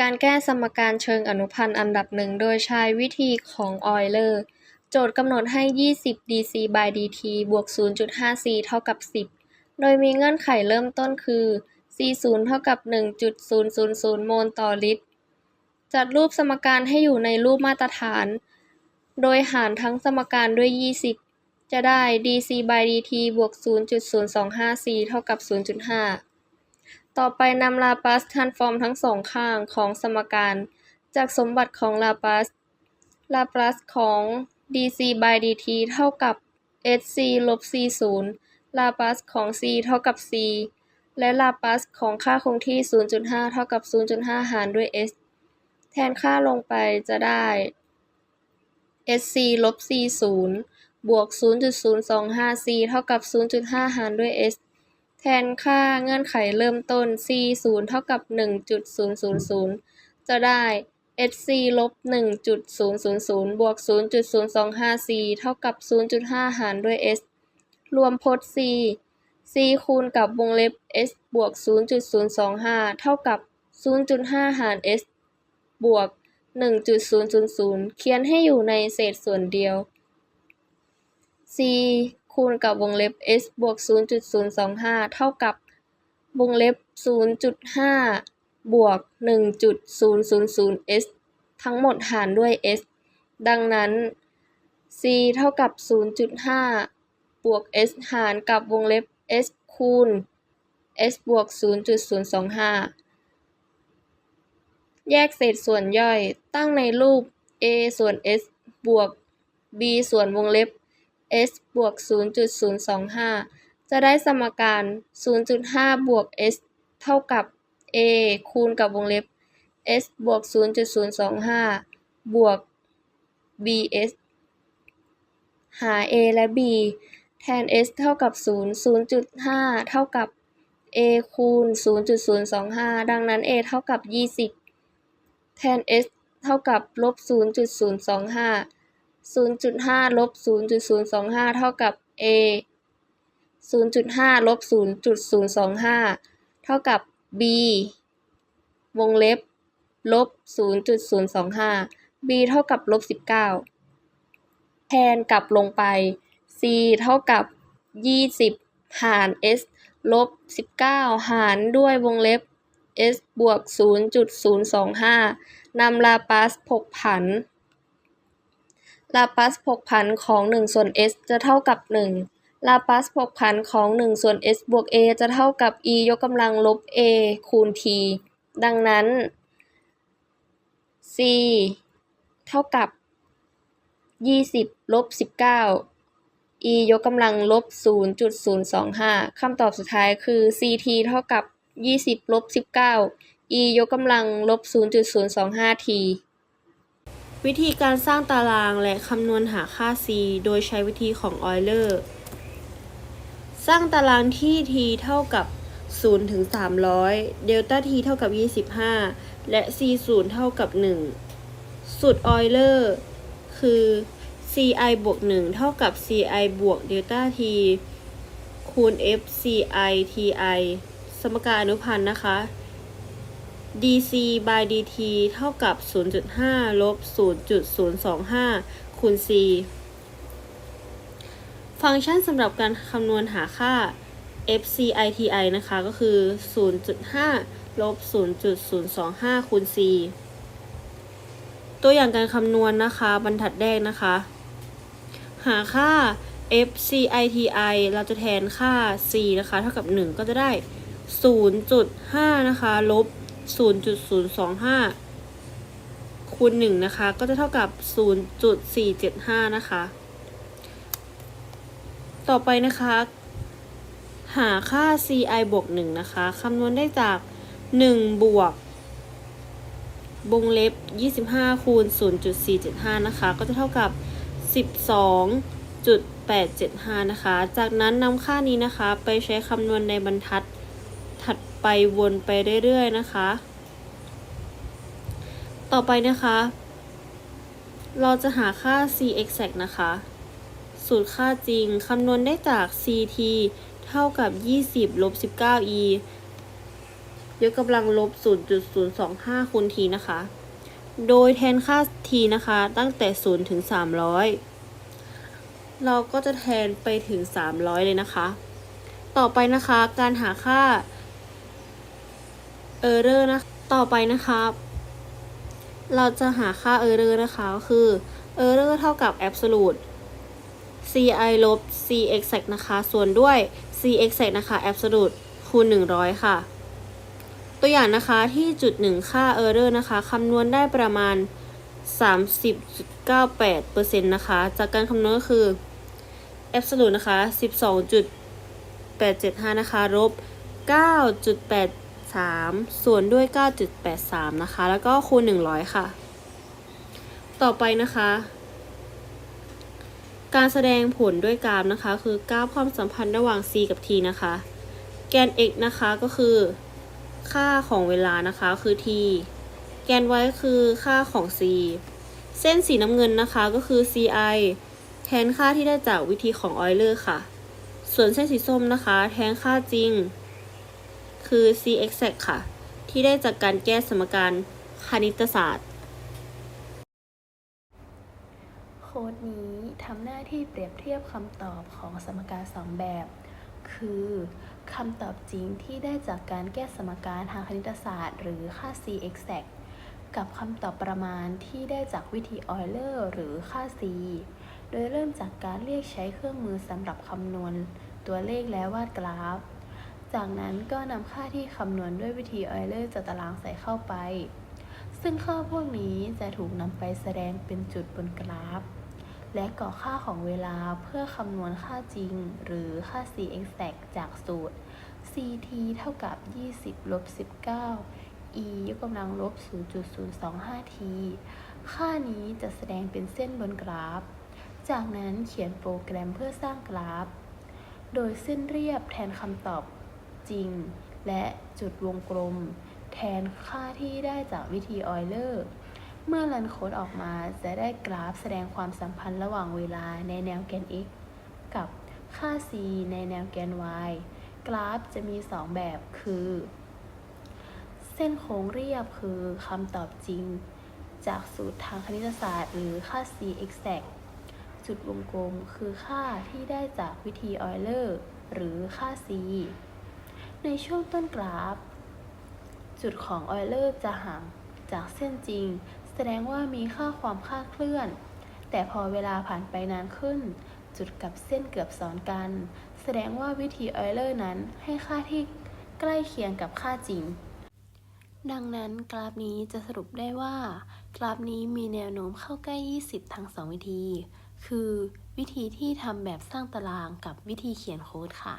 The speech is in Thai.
การแก้สมการเชิงอนุพันธ์อันดับหนึ่งโดยใช้วิธีของออยเลอร์โจทย์กำหนดให้ 20 dc by dt บวก 0.5c เท่ากับ 10 โดยมีเงื่อนไขเริ่มต้นคือ c0 เท่ากับ 1.000 โมลต่อลิตร จัดรูปสมการให้อยู่ในรูปมาตรฐาน โดยหารทั้งสมการด้วย 20 จะได้ dc by dt บวก 0.025c เท่ากับ 0.5 ต่อไปนำลาป l สท r านส์ฟอร์มทั้งสองข้างของสมการ จากสมบัติของลาป l สลาป l สของ dc by dt เท่ากับ sc ลบ c0 ลาป l สของ c เท่ากับ c และลาป l สของค่าคงที่ 0.5 เท่ากับ 0.5 หารด้วย s แทนค่าลงไปจะได้ sc ลบ c0 บวก 0.025c เท่ากับ 0.5 หารด้วย s ทนค่าเงื่อนไขเริ่มต้น c 0เท่ากับ 1.000 จะได้ sc ลบ 1.000 บวก 0.025c เท่ากับ 0.5 หารด้วย s รวมพจน์ c c คูณกับวงเล็บ s บวก 0.025 เท่ากับ 0.5 หาร s บวก 1.000 เขียนให้อยู่ในเศษส่วนเดียว c คูณกับวงเล็บ s บวก 0.025 เท่ากับวงเล็บ 0.5 บวก 1.000 s ทั้งหมดหารด้วย s ดังนั้น c เท่ากับ 0.5 บวก s หารกับวงเล็บ s คูณ s บวก 0.025 แยกเศษส่วนย่อยตั้งในรูป a ส่วน s บวก b ส่วนวงเล็บ s บวก0.025จะได้สมการ0.5บวก s เท่ากับ a คูณกับวงเล็บ s บวก 0.025 บวก bs หา a และ b แทน s เท่ากับ 0 0.5 เท่ากับ a คูณ 0.025 ดังนั้น a เท่ากับ 20 แทน s เท่ากับลบ0.025 0.5ลบ0.025 เท่ากับ a 0.5ลบ0.025 เท่ากับ b วงเล็บลบ0.025 b เท่ากับลบ19 แทนกลับลงไป c เท่ากับ 20 หาร s ลบ19 หารด้วยวงเล็บ s บวก 0.025 นำลาปาสผกผัน ลาปาสผกผันของ1ส่วน s จะเท่ากับ 1 ลาปาสผกผันของ1ส่วน s บวก a จะเท่ากับ e ยกกำลังลบ a คูณ t ดังนั้น c เท่ากับ 20 ลบ 19 e ยกกำลังลบ 0.025 คำตอบสุดท้ายคือ ct เท่ากับ 20 ลบ 19 e ยกกำลังลบ 0.025 t วิธีการสร้างตารางและคำนวณหาค่า c โดยใช้วิธีของออยเลอร์ สร้างตารางที่ t เท่ากับ 0 ถึง 300 เดลต้า t เท่ากับ 25 และ c 0 เท่ากับ 1 สูตรออยเลอร์คือ ci บวก 1 เท่ากับ ci บวกเดลต้า t คูณ f ci ti สมการอนุพันธ์นะคะ dc by dt เท่ากับ 0.5 ลบ 0.025 คูณ c ฟังก์ชันสำหรับการคำนวณหาค่า fciti นะคะ ก็คือ 0.5 ลบ 0.025 คูณ c ตัวอย่างการคำนวณนะคะ บรรทัดแรกนะคะ หาค่า fciti เราจะแทนค่า c นะคะ เท่ากับ 1 ก็จะได้ 0.5 นะคะ ลบ 0.025 คูณ1นะคะ ก็จะเท่ากับ 0.475 นะคะ ต่อไปนะคะ หาค่า ci บวก1นะคะ คำนวณได้จาก 1 บวกวงเล็บ 25 คูณ 0.475 นะคะ ก็จะเท่ากับ 12.875 นะคะ จากนั้นนำค่านี้นะคะ ไปใช้คำนวณในบรรทัดถัด ไปวนไปเรื่อยๆนะคะ ต่อไปนะคะ เราจะหาค่า c exact นะคะ สูตรค่าจริงคำนวณได้จาก ct เท่ากับ 20ลบ 19e ยกกำลังลบ 0.025 คูณ t นะคะ โดยแทนค่า t นะคะ ตั้งแต่ 0 ถึง 300 เราก็จะแทนไปถึง 300 เลยนะคะ ต่อไปนะคะ การหาค่า error นะ ต่อไปนะคะเราจะหาค่า error นะคะ ก็คือ error เท่ากับ absolute ci ลบ c exact นะคะ ส่วนด้วย c exact นะคะ absolute คูณ 100 ค่ะ ตัวอย่างนะคะที่จุดหนึ่งค่า error นะคะคำนวณได้ประมาณ 30.98%นะคะ จากการคำนวณก็คือ absolute นะคะ 12.875 นะคะลบ 9.8 3ส่วนด้วย 9.83 นะคะ แล้วก็คูณ 100 ค่ะ ต่อไปนะคะ การแสดงผลด้วยกราฟนะคะ คือกราฟความสัมพันธ์ระหว่าง c กับ t นะคะ แกน x นะคะก็คือ ค่าของเวลานะคะคือ t แกน y คือค่าของ c เส้นสีน้ำเงินนะคะก็คือ ci แทนค่าที่ได้จากวิธีของออยเลอร์ค่ะ ส่วนเส้นสีส้มนะคะ แทนค่าจริง คือ c exact ค่ะ ที่ได้จากการแก้สมการคณิตศาสตร์ โค้ดนี้ทำหน้าที่เปรียบเทียบคำตอบของสมการสองแบบ คือคำตอบจริงที่ได้จากการแก้สมการทางคณิตศาสตร์ หรือค่า c exact กับคำตอบประมาณที่ได้จากวิธีออยเลอร์หรือค่า c โดยเริ่มจากการเรียกใช้เครื่องมือสำหรับคำนวณตัวเลขและวาดกราฟ จากนั้นก็นำค่าที่คำนวณด้วยวิธีออยเลอร์จัดตารางใส่เข้าไป ซึ่งค่าพวกนี้จะถูกนำไปแสดงเป็นจุดบนกราฟ และก่อค่าของเวลาเพื่อคำนวณค่าจริง หรือค่า c exact จากสูตร ct เท่ากับ 20ลบ19 e ยกกำลังลบ 0.025 t ค่านี้จะแสดงเป็นเส้นบนกราฟ จากนั้นเขียนโปรแกรมเพื่อสร้างกราฟ โดยเส้นเรียบแทนคำตอบ จริง และจุดวงกลม แทนค่าที่ได้จากวิธีออยเลอร์เมื่อรันโค้ดออกมาจะได้กราฟแสดงความสัมพันธ์ระหว่างเวลาในแนวแกน x กับค่า c ในแนวแกน y กราฟจะมี 2 แบบคือ เส้นโค้งเรียบคือคำตอบจริง จากสูตรทางคณิตศาสตร์ หรือค่า c exact จุดวงกลมคือค่าที่ได้จากวิธีออยเลอร์หรือค่า c ในช่วงต้นกราฟ จุดของออยเลอร์จะห่างจากเส้นจริง แสดงว่ามีค่าความคลาดเคลื่อน แต่พอเวลาผ่านไปนานขึ้น จุดกับเส้นเกือบซ้อนกัน แสดงว่าวิธีออยเลอร์นั้นให้ค่าที่ใกล้เคียงกับค่าจริง ดังนั้นกราฟนี้จะสรุปได้ว่า กราฟนี้มีแนวโน้มเข้าใกล้ 20 ทั้ง 2 วิธี คือวิธีที่ทำแบบสร้างตารางกับวิธีเขียนโค้ดค่ะ